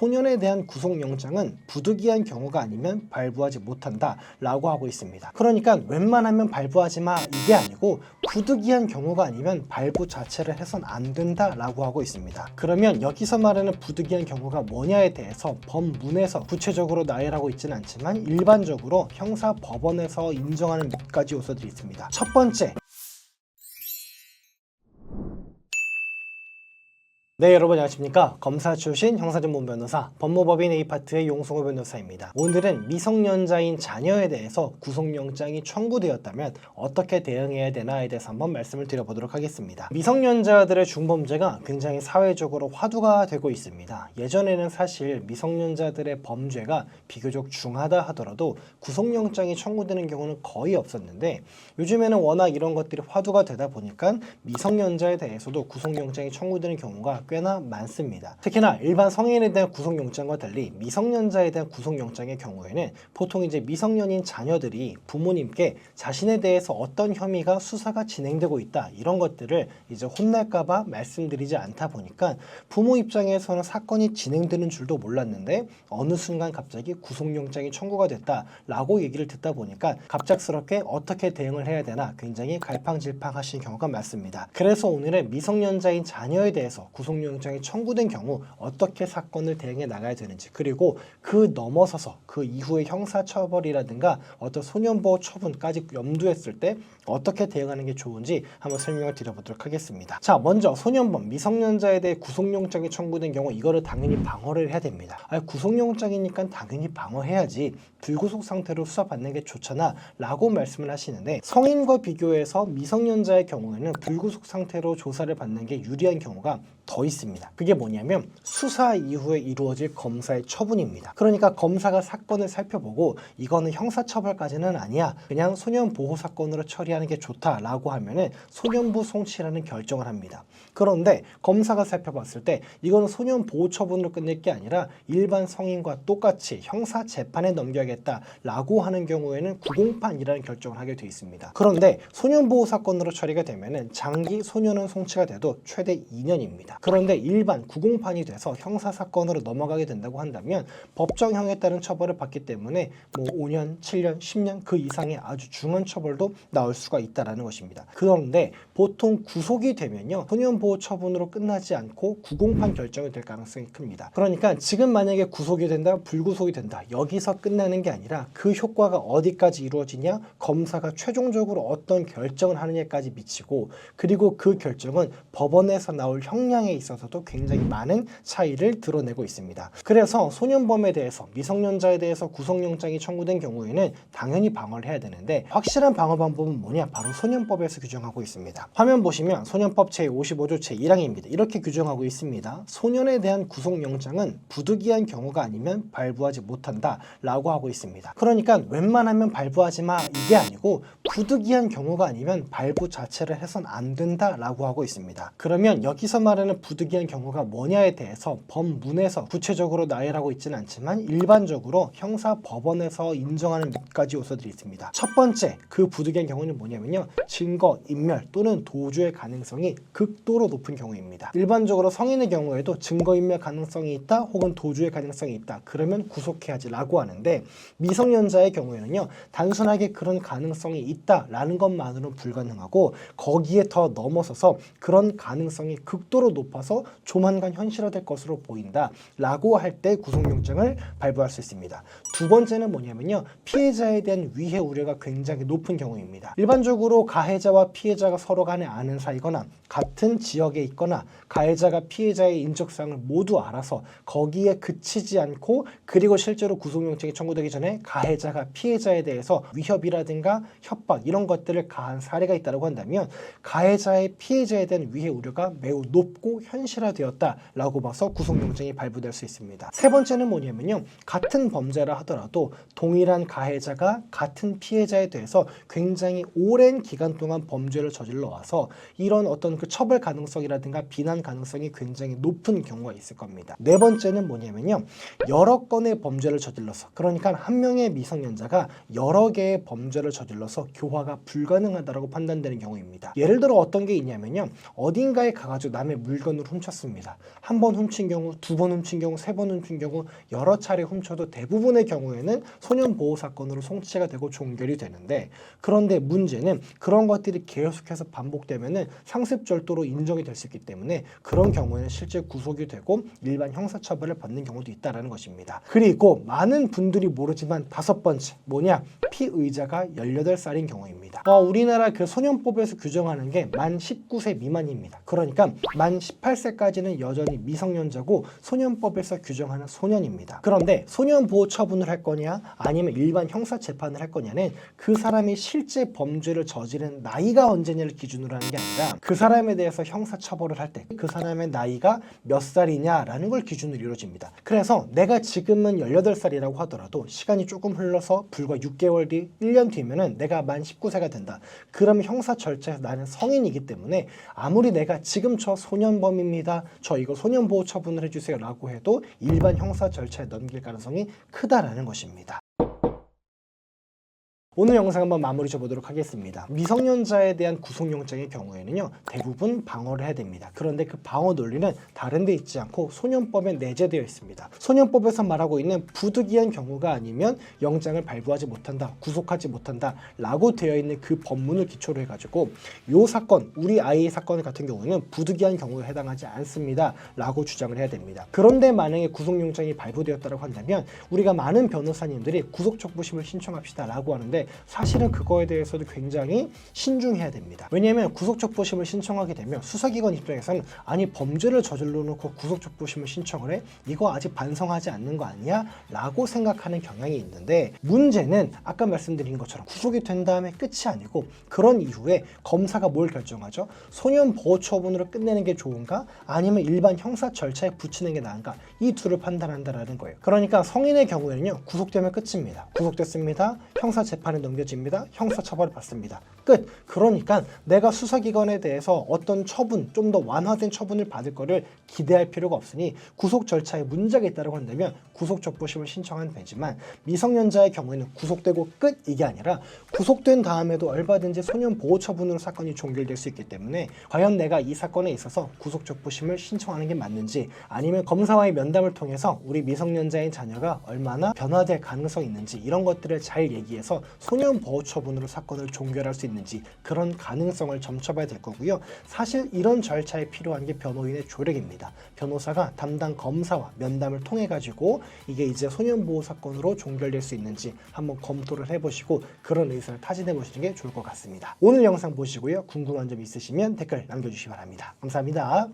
소년에 대한 구속영장은 부득이한 경우가 아니면 발부하지 못한다 라고 하고 있습니다. 그러니까 웬만하면 발부하지 마 이게 아니고 부득이한 경우가 아니면 발부 자체를 해선 안 된다 라고 하고 있습니다. 그러면 여기서 말하는 부득이한 경우가 뭐냐에 대해서 법문에서 구체적으로 나열하고 있지는 않지만 일반적으로 형사 법원에서 인정하는 몇 가지 요소들이 있습니다. 첫 번째 네 여러분 안녕하십니까? 검사 출신 형사전문 변호사 법무법인 A파트의 용성호 변호사입니다. 오늘은 미성년자인 자녀에 대해서 구속영장이 청구되었다면 어떻게 대응해야 되나에 대해서 한번 말씀을 드려보도록 하겠습니다. 미성년자들의 중범죄가 굉장히 사회적으로 화두가 되고 있습니다. 예전에는 사실 미성년자들의 범죄가 비교적 중하다 하더라도 구속영장이 청구되는 경우는 거의 없었는데 요즘에는 워낙 이런 것들이 화두가 되다 보니까 미성년자에 대해서도 구속영장이 청구되는 경우가 꽤나 많습니다. 특히나 일반 성인에 대한 구속영장과 달리 미성년자에 대한 구속영장의 경우에는 보통 이제 미성년인 자녀들이 부모님께 자신에 대해서 어떤 혐의가 수사가 진행되고 있다 이런 것들을 이제 혼날까봐 말씀드리지 않다 보니까 부모 입장에서는 사건이 진행되는 줄도 몰랐는데 어느 순간 갑자기 구속영장이 청구가 됐다라고 얘기를 듣다 보니까 갑작스럽게 어떻게 대응을 해야 되나 굉장히 갈팡질팡하신 경우가 많습니다. 그래서 오늘은 미성년자인 자녀에 대해서 구속 영장이 청구된 경우 어떻게 사건을 대응해 나가야 되는지 그리고 그 넘어서서 그 이후의 형사처벌이라든가 어떤 소년보호 처분까지 염두했을 때 어떻게 대응하는 게 좋은지 한번 설명을 드려보도록 하겠습니다. 자 먼저 소년범 미성년자에 대해 구속영장이 청구된 경우 이거를 당연히 방어를 해야 됩니다. 아 구속영장이니까 당연히 방어해야지 불구속 상태로 수사받는 게 좋잖아 라고 말씀을 하시는데 성인과 비교해서 미성년자의 경우에는 불구속 상태로 조사를 받는 게 유리한 경우가 더 있습니다. 그게 뭐냐면 수사 이후에 이루어질 검사의 처분입니다. 그러니까 검사가 사건을 살펴보고 이거는 형사처벌까지는 아니야. 그냥 소년 보호 사건으로 처리하는 게 좋다라고 하면은 소년부 송치라는 결정을 합니다. 그런데 검사가 살펴봤을 때 이거는 소년 보호 처분으로 끝낼 게 아니라 일반 성인과 똑같이 형사 재판에 넘겨야겠다라고 하는 경우에는 구공판이라는 결정을 하게 돼 있습니다. 그런데 소년 보호 사건으로 처리가 되면은 장기 소년은 송치가 돼도 최대 2년입니다. 그런데 일반 구공판이 돼서 형사 사건으로 넘어가게 된다고 한다면 법정형에 따른 처벌을 받기 때문에 뭐 5년, 7년, 10년 그 이상의 아주 중한 처벌도 나올 수가 있다라는 것입니다. 그런데 보통 구속이 되면요 소년보호 처분으로 끝나지 않고 구공판 결정이 될 가능성이 큽니다. 그러니까 지금 만약에 구속이 된다, 불구속이 된다 여기서 끝나는 게 아니라 그 효과가 어디까지 이루어지냐 검사가 최종적으로 어떤 결정을 하느냐까지 미치고 그리고 그 결정은 법원에서 나올 형량에 있어서도 굉장히 많은 차이를 드러내고 있습니다. 그래서 소년범에 대해서 미성년자에 대해서 구속영장이 청구된 경우에는 당연히 방어를 해야 되는데 확실한 방어 방법은 뭐냐? 바로 소년법에서 규정하고 있습니다. 화면 보시면 소년법 제55조 제1항입니다. 이렇게 규정하고 있습니다. 소년에 대한 구속영장은 부득이한 경우가 아니면 발부하지 못한다 라고 하고 있습니다. 그러니까 웬만하면 발부하지 마 이게 아니고 부득이한 경우가 아니면 발부 자체를 해선 안 된다 라고 하고 있습니다. 그러면 여기서 말하는 부득이한 경우가 뭐냐에 대해서 법문에서 구체적으로 나열하고 있지는 않지만 일반적으로 형사 법원에서 인정하는 몇 가지 요소들이 있습니다. 첫 번째 그 부득이한 경우는 뭐냐면요 증거 인멸 또는 도주의 가능성이 극도로 높은 경우입니다. 일반적으로 성인의 경우에도 증거 인멸 가능성이 있다 혹은 도주의 가능성이 있다 그러면 구속해야지라고 하는데 미성년자의 경우에는요 단순하게 그런 가능성이 있다라는 것만으로는 불가능하고 거기에 더 넘어서서 그런 가능성이 극도로 높아서 조만간 현실화될 것으로 보인다라고 할 때 구속영장을 발부할 수 있습니다. 두 번째는 뭐냐면요 피해자에 대한 위해 우려가 굉장히 높은 경우입니다. 일반적으로 가해자와 피해자가 서로 간에 아는 사이거나 같은 지역에 있거나 가해자가 피해자의 인적사항을 모두 알아서 거기에 그치지 않고 그리고 실제로 구속영장이 청구되기 전에 가해자가 피해자에 대해서 위협이라든가 협박 이런 것들을 가한 사례가 있다고 한다면 가해자의 피해자에 대한 위해 우려가 매우 높고 현실화되었다라고 봐서 구속영장이 발부될 수 있습니다. 세 번째는 뭐냐면요 같은 범죄라 하더라도 동일한 가해자가 같은 피해자에 대해서 굉장히 오랜 기간 동안 범죄를 저질러 와서 이런 어떤 그 처벌 가능성이라든가 비난 가능성이 굉장히 높은 경우가 있을 겁니다. 네 번째는 뭐냐면요. 여러 건의 범죄를 저질러서 그러니까 한 명의 미성년자가 여러 개의 범죄를 저질러서 교화가 불가능하다고 판단되는 경우입니다. 예를 들어 어떤 게 있냐면요. 어딘가에 가가지고 남의 물 건을 훔쳤습니다. 한 번 훔친 경우, 두 번 훔친 경우, 세 번 훔친 경우, 여러 차례 훔쳐도 대부분의 경우에는 소년 보호 사건으로 송치가 되고 종결이 되는데 그런데 문제는 그런 것들이 계속해서 반복되면은 상습절도로 인정이 될 수 있기 때문에 그런 경우에는 실제 구속이 되고 일반 형사처벌을 받는 경우도 있다라는 것입니다. 그리고 많은 분들이 모르지만 다섯 번째 뭐냐 피의자가 18살인 경우입니다. 어, 우리나라 그 소년법에서 규정하는 게 만 19세 미만입니다. 그러니까 만 18세까지는 여전히 미성년자고 소년법에서 규정하는 소년입니다. 그런데 소년 보호 처분을 할 거냐 아니면 일반 형사 재판을 할 거냐는 그 사람이 실제 범죄를 저지른 나이가 언제냐를 기준으로 하는 게 아니라 그 사람에 대해서 형사 처벌을 할 때 그 사람의 나이가 몇 살이냐라는 걸 기준으로 이루어집니다. 그래서 내가 지금은 18살이라고 하더라도 시간이 조금 흘러서 불과 6개월 뒤, 1년 뒤면은 내가 만 19세가 된다. 그러면 형사 절차에서 나는 성인이기 때문에 아무리 내가 지금 저 소년범입니다. 저 이거 소년보호 처분을 해주세요라고 해도 일반 형사 절차에 넘길 가능성이 크다라는 것입니다. 오늘 영상 한번 마무리 줘보도록 하겠습니다. 미성년자에 대한 구속영장의 경우에는요, 대부분 방어를 해야 됩니다. 그런데 그 방어 논리는 다른 데 있지 않고 소년법에 내재되어 있습니다. 소년법에서 말하고 있는 부득이한 경우가 아니면 영장을 발부하지 못한다, 구속하지 못한다, 라고 되어 있는 그 법문을 기초로 해가지고 요 사건, 우리 아이의 사건 같은 경우에는 부득이한 경우에 해당하지 않습니다. 라고 주장을 해야 됩니다. 그런데 만약에 구속영장이 발부되었다고 한다면 우리가 많은 변호사님들이 구속촉부심을 신청합시다 라고 하는데 사실은 그거에 대해서도 굉장히 신중해야 됩니다. 왜냐하면 구속촉부심을 신청하게 되면 수사기관 입장에서는 아니 범죄를 저질러 놓고 구속촉부심을 신청을 해? 이거 아직 반성하지 않는 거 아니야? 라고 생각하는 경향이 있는데 문제는 아까 말씀드린 것처럼 구속이 된 다음에 끝이 아니고 그런 이후에 검사가 뭘 결정하죠? 소년 보호 처분으로 끝내는 게 좋은가? 아니면 일반 형사 절차에 붙이는 게 나은가? 이 둘을 판단한다라는 거예요. 그러니까 성인의 경우에는요 구속되면 끝입니다. 구속됐습니다. 형사 재판에 넘겨집니다. 형사 처벌을 받습니다. 끝. 그러니까 내가 수사기관에 대해서 어떤 처분, 좀 더 완화된 처분을 받을 거를 기대할 필요가 없으니 구속 절차에 문제가 있다고 한다면 구속 적부심을 신청하면 되지만 미성년자의 경우에는 구속되고 끝 이게 아니라 구속된 다음에도 얼마든지 소년 보호 처분으로 사건이 종결될 수 있기 때문에 과연 내가 이 사건에 있어서 구속 적부심을 신청하는 게 맞는지 아니면 검사와의 면담을 통해서 우리 미성년자의 자녀가 얼마나 변화될 가능성이 있는지 이런 것들을 잘 얘기해서 소년 보호 처분으로 사건을 종결할 수 있는지 그런 가능성을 점쳐봐야 될 거고요. 사실 이런 절차에 필요한 게 변호인의 조력입니다. 변호사가 담당 검사와 면담을 통해 가지고 이게 이제 소년 보호 사건으로 종결될 수 있는지 한번 검토를 해보시고 그런 의사를 타진해 보시는 게 좋을 것 같습니다. 오늘 영상 보시고요. 궁금한 점 있으시면 댓글 남겨주시기 바랍니다. 감사합니다.